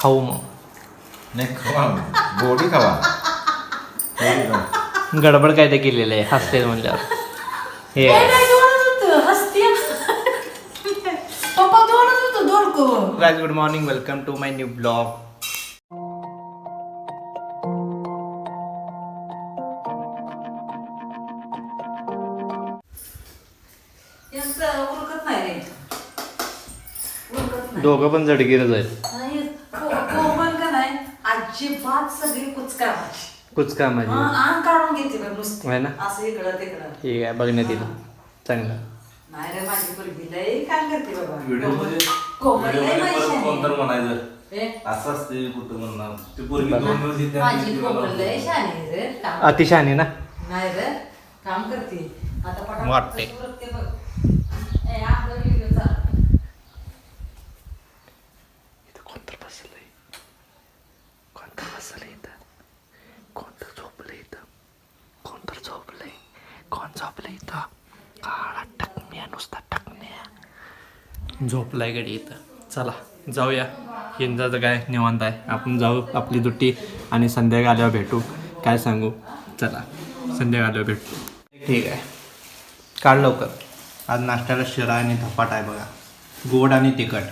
खाऊ मग. नाही खवा गोडी खावा. गोडी खावा. गडबड काय ते केलेलं आहे हसते म्हणल्यावर. हे. ए, नाही, दोनच होतं. हसते. पप्पा दोनच होतं दोडकं. Guys good morning welcome to my new blog यांचं उरकत नाही रे. उरकत नाही. दोघं पण जडगिरच आहेत आणि को- कोमल का नाही अजिबात सगळी कुचका कुचका माझी अंग काढून घेते बघ नुसती. होय ना? असं इकडं तिकडं. ठीक आहे बघण्यात येईल चांगलं. नाही रे माझी लय काय करते बाबा. लय माझी परत कोण तर. म्हणायचं? ए, असं असते कुठं म्हणणार? ते पोरगी दोन दिवस येते आणि माझी ती कोमल मला- लय शानी आहे रे काम अतिशाने ना? नाही रे काम करते. आता पटापट वाटते. कशी उरकते बघ. ए, आपला व्हिडिओ चालू. कोणतर बसलंय कोणतर बसलंय इथं कोणतर झोपलंय इथं कोणतर झोपलंय कोण झोपलं इथं? काळा टकण्या नुसता टकण्या. झोपलाय गडी इथं. चला जाऊया. हिंजाचं काय निवांत आहे? आपण जाऊ आपली दुट्टी आणि संध्याकाळ आल्यावर भेटू. काय सांगू? चला संध्याकाळ आल्यावर भेटू. ठीक आहे. काढ लवकर. आज नाश्त्याला शिरा आणि धपाट आहे बघा. गोड आणि तिखट.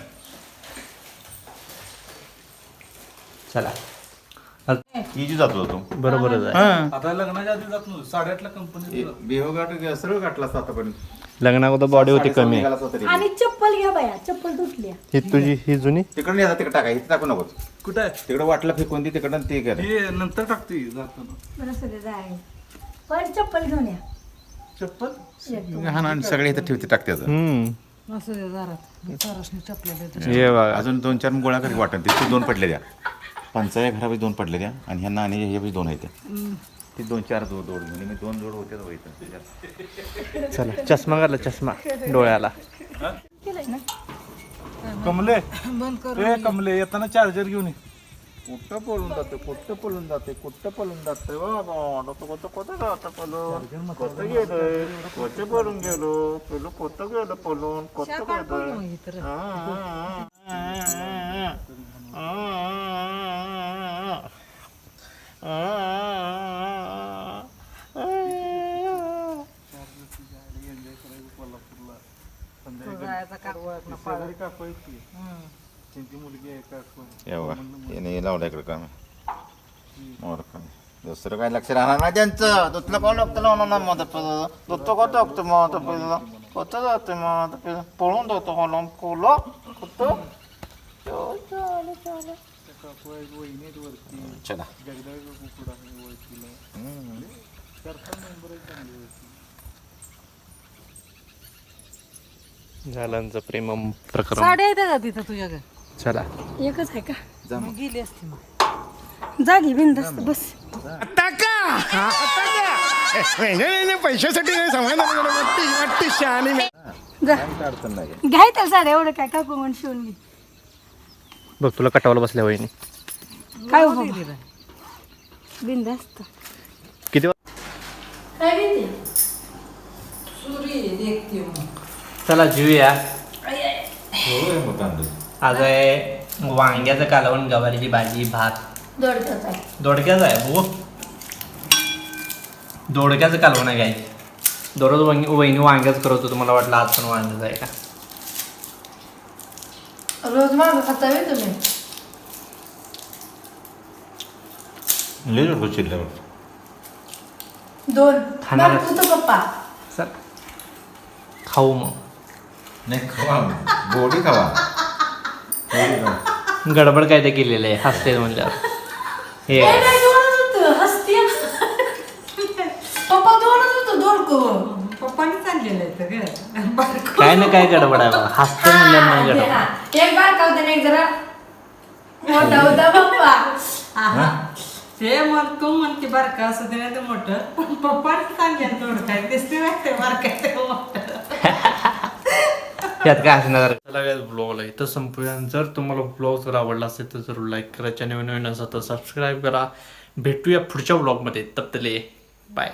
चला. इजी जात होतो बरोबरच आहे. आता लग्नाच्या आधी जात नव्हतो. साडेआठला कंपनी बिहो गाठ सरळ गाठला असता आतापर्यंत. लग्नात बॉडी होती कमी. निघाला असता तरी. आणि चप्पल घ्या बाया चप्पल तुटली ही तुझी ही जुनी? तिकडं नाही तिकडे टाका. इथे टाकू नको कुठं आहे? तिकडे वाटलं फेकून ती तिकडं ते कर हे नंतर टाकते जाताना. बरं सगळं जाय. पण चप्पल घेऊन या. चप्पल? हा आणि सगळे इथं ठेवते टाकते हम्म. असं दारात हे बघा. अजून दोन चार गोळा करी वाटत दोन पडले द्या. पंचाया घरापाशी दोन पडले द्या आणि ह्यांना आणि हे दोन आहेत ते दोन चार जोड जोड म्हणजे मी दोन जोड होते व्हायचं चला चष्मा घातला चष्मा. डोळ्याला. केलंय ना? कमले? ए कमले येताना चार्जर घेऊन ये. कुठं पळून जाते कुठं पळून जाते कुठं पळून जाते पळून? कोणतं गेलोय कोणतं पळून गेलो? पेलो कोणतं गेलं पळून? कोणतं गेलं शेजारी काकू आहेत की त्यांची मुलगी आहे काकू या बघा याने लावलं इकडे काम. दुसरं काय लक्ष राहणार नाही त्यांचं. दुसरं कोण लागतं लावणार नाही मग पहिलं दुसरं कोण डॉक्टर मग पहिलं कोणतं जातं मग पहिलं पळून जातो कोण कोलो कुठं? चालू चालू. चला. जगदा कुकुड आहे ओळखीला हम्म. चार पाच मेंबर आहेत चांगली ओळखी झालं आमचं प्रेम प्रकरण. साड्या येतात का तिथं तुझ्याकडे चला. एकच आहे का? मग. गेली असती मग. जागी बिंदास्त बस. पैशासाठी नाही समाधान वाटते वाटते शहाणी जा. काय अडचण नाही. घ्याय तर साड्या एवढं काय? काकू म्हणून शिवून घे. बघ तुला कटावला बसल्या वहिनी. काय हो बाबा? किती वा- काय घेते सुरी देखते मग चला तांदूळ आज आहे वांग्याचं कालवण गवारीची भाजी भात. दोडक्याचं आहे. हो दोडक्याचं कालवण आहे काय दररोज वहिनी वहिनी वांग्याच करतो तुम्हाला वाटलं आज पण वांग्याच आहे का? रोज मागं खाता होय तुम्ही लय जोड शिल्लक दोन खाणार- पप्पा खाऊ मग नाही खवा गोडी खावा गोडी खावा गडबड काय ते केलेलं आहे? हसते म्हणल्यावर. हे. दोनच होतं. हसते. पप्पा दोनच होतं आणलेलं बारकं. काय ना काय गडबड आहे बघा हसते म्हणल्यावर नाही गडबड. एक बारका होता आणि एक जरा. मोठा होता पप्पा. आहा. ते मग तू म्हणते बारका असं ते नाही ते मोठं. पप्पानीच आणलेलं दोडकं आहे. दिसते वाटते बारका आहे ते मोठं. यात काय असणार? चला काय ब्लॉगला इथं संपूया. जर तुम्हाला ब्लॉग जर आवडला असेल तर जरूर लाईक करा. चॅनल नवीन असेल तर सबस्क्राईब करा. भेटूया पुढच्या ब्लॉगमध्ये तप्तले. बाय